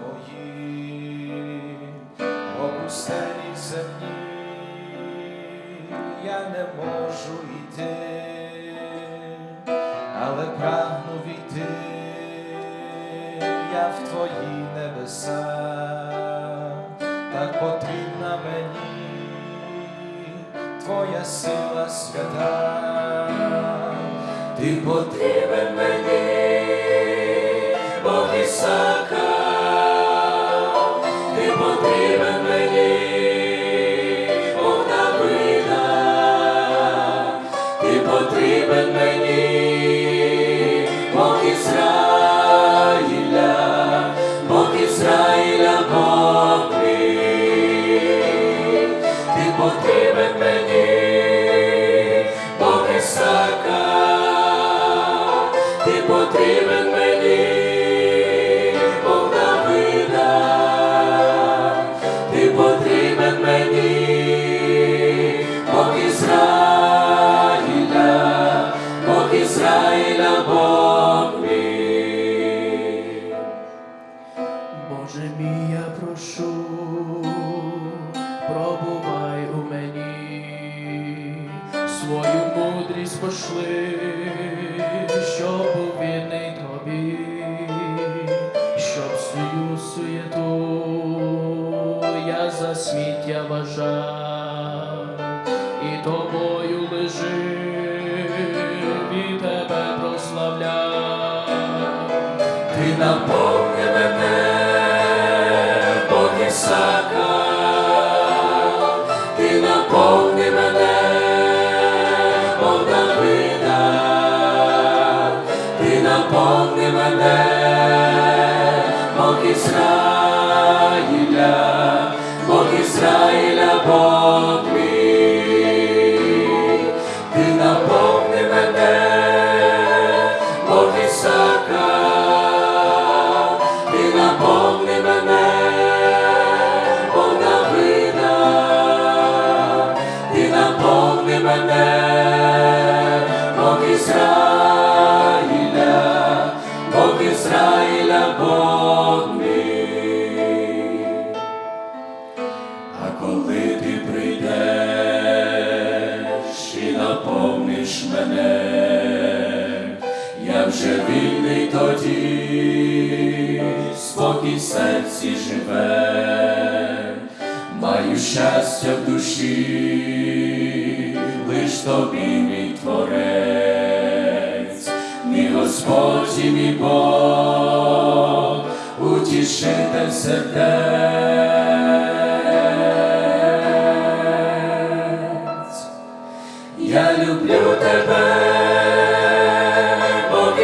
мої, по пустелі землі я не можу йти, але прагну війти. Я в твої небеса, так потрібна мені твоя сила свята, ти потрібен мені, потрібен мені, Бог Ізраїля, Бог Ізраїля, Бог мій, ти потрібен мені, Бог Ісака, ти потрібен мені, потрібен мені, Бог Ізраїля, Бог Ізраїля, Бог мій. Боже мій, я прошу, пробувай у мені, свою мудрість пошли, щоб був вірний тобі, щоб свою суєту я сміття вважав, і тобою лежив, і тебе прославляв. Ти наповни мене, Бог Ісака, ти наповни мене, Бог Давида, ти наповни мене, Бог Ізраїля, наповниш мене, я вже вільний тоді, спокій серці живе, маю щастя в душі, лиш тобі мій творець, мій Господь і мій Бог, утішитель сердець. Тебе, Бог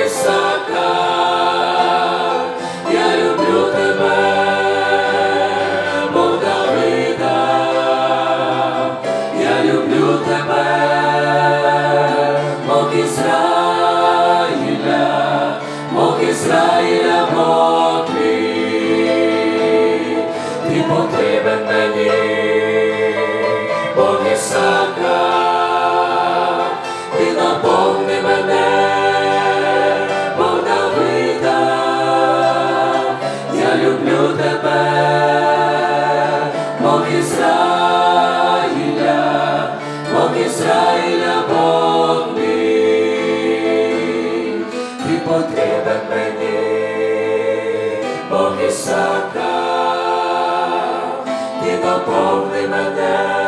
я люблю тебе, Бог Давида, я люблю тебе, потрібен мені, Бог Ісака, ти наповни мене,